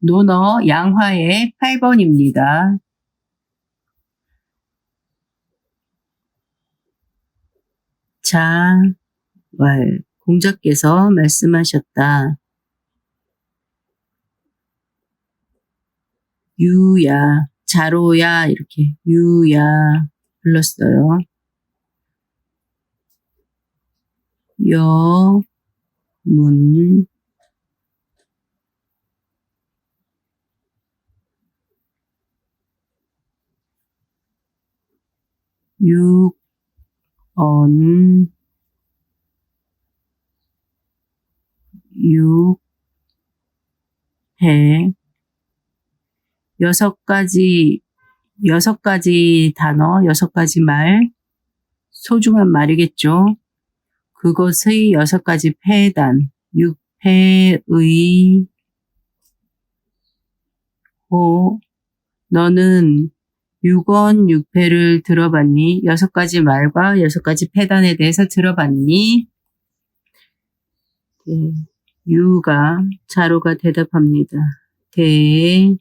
논어 양화의 8번입니다. 자, 왈, 공자께서 말씀하셨다. 유야, 자로야, 이렇게, 유야, 불렀어요. 여, 문, 육, 언, 육, 해, 여섯 가지, 여섯 가지 단어, 여섯 가지 말, 소중한 말이겠죠. 그것의 여섯 가지 폐단, 육패의 호, 너는 육원 육패를 들어봤니? 여섯 가지 말과 여섯 가지 폐단에 대해서 들어봤니? 네, 유가 자로가 대답합니다. 대,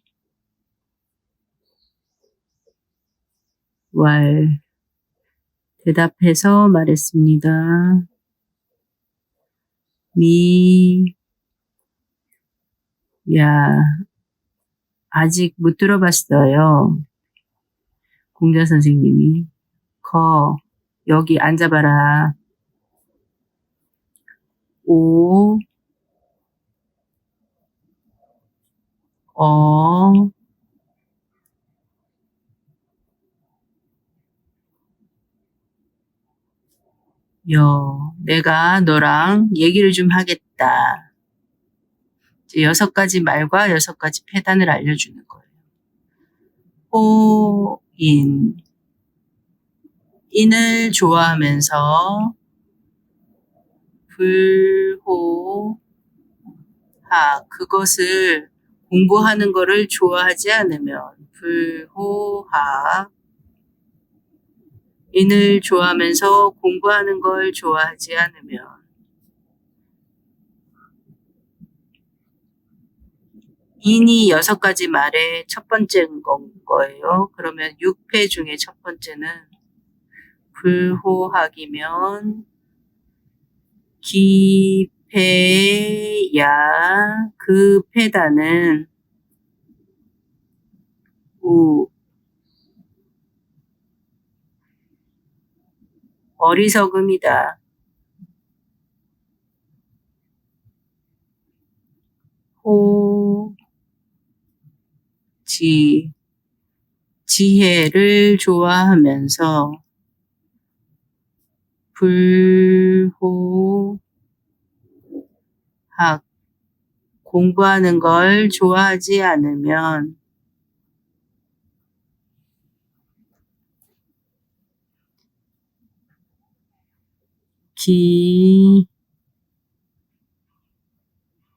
왈, 대답해서 말했습니다. 미, 야, 아직 못 들어봤어요. 공자 선생님이. 거, 여기 앉아봐라. 오, 어, 여, 내가 너랑 얘기를 좀 하겠다. 이제 여섯 가지 말과 여섯 가지 패단을 알려주는 거예요. 호 인. 인을 좋아하면서 불호 하. 그것을 공부하는 거를 좋아하지 않으면 불호하. 인을 좋아하면서 공부하는 걸 좋아하지 않으면 인이 여섯 가지 말의 첫 번째인 건 거예요. 그러면 6패 중에 첫 번째는 불호학이면 기패야 그 패단은 우 어리석음이다. 호, 지, 지혜를 좋아하면서 불호, 학, 공부하는 걸 좋아하지 않으면 기,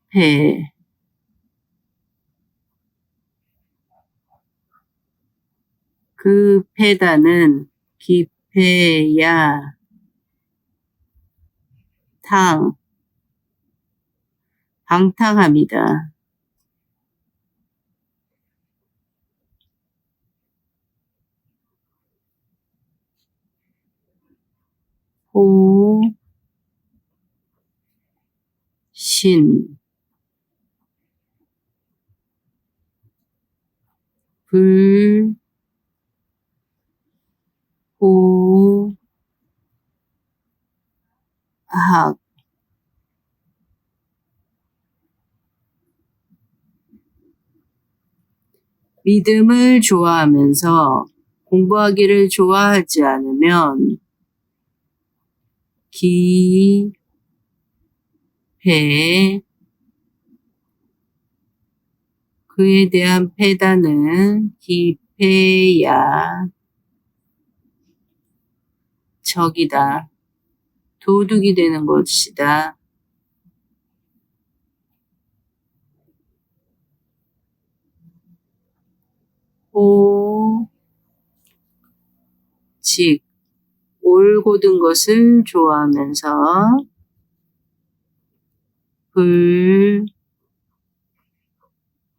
배, 그 패단은 기패야, 탕, 방탕합니다. 호, 신, 불, 호, 학, 믿음을 좋아하면서 공부하기를 좋아하지 않으면 기, 배, 그에 대한 패단은 기패야, 적이다, 도둑이 되는 것이다. 오, 직, 올곧은 것을 좋아하면서 불,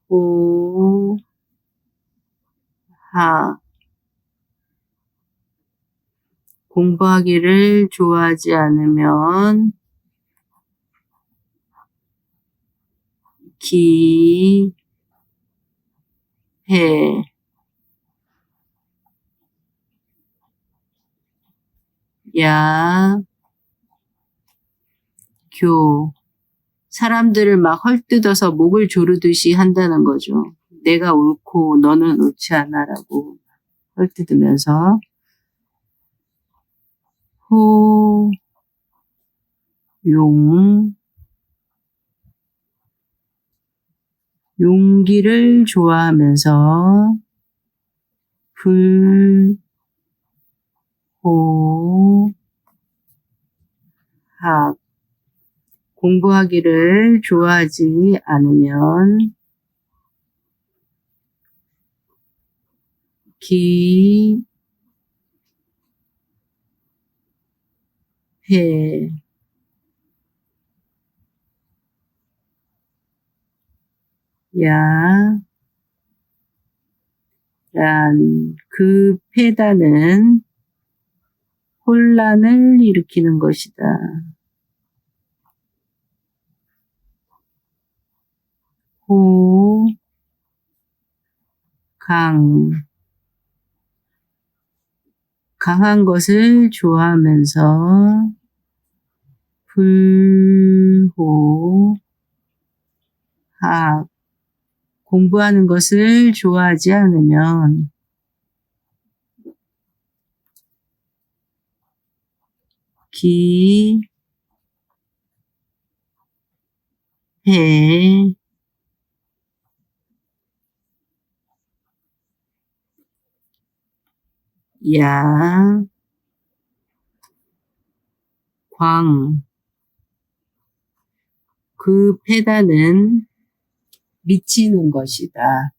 호, 하. 공부하기를 좋아하지 않으면 기, 해, 야, 교. 사람들을 막 헐뜯어서 목을 조르듯이 한다는 거죠. 내가 옳고 너는 옳지 않아라고 헐뜯으면서 호, 용, 용기를 좋아하면서 불, 호, 학, 공부하기를 좋아하지 않으면 기, 해, 야, 란, 그 패단은 혼란을 일으키는 것이다. 호, 강, 강한 것을 좋아하면서 불호, 학, 공부하는 것을 좋아하지 않으면 기, 해, 야, 광. 그 패단은 미치는 것이다.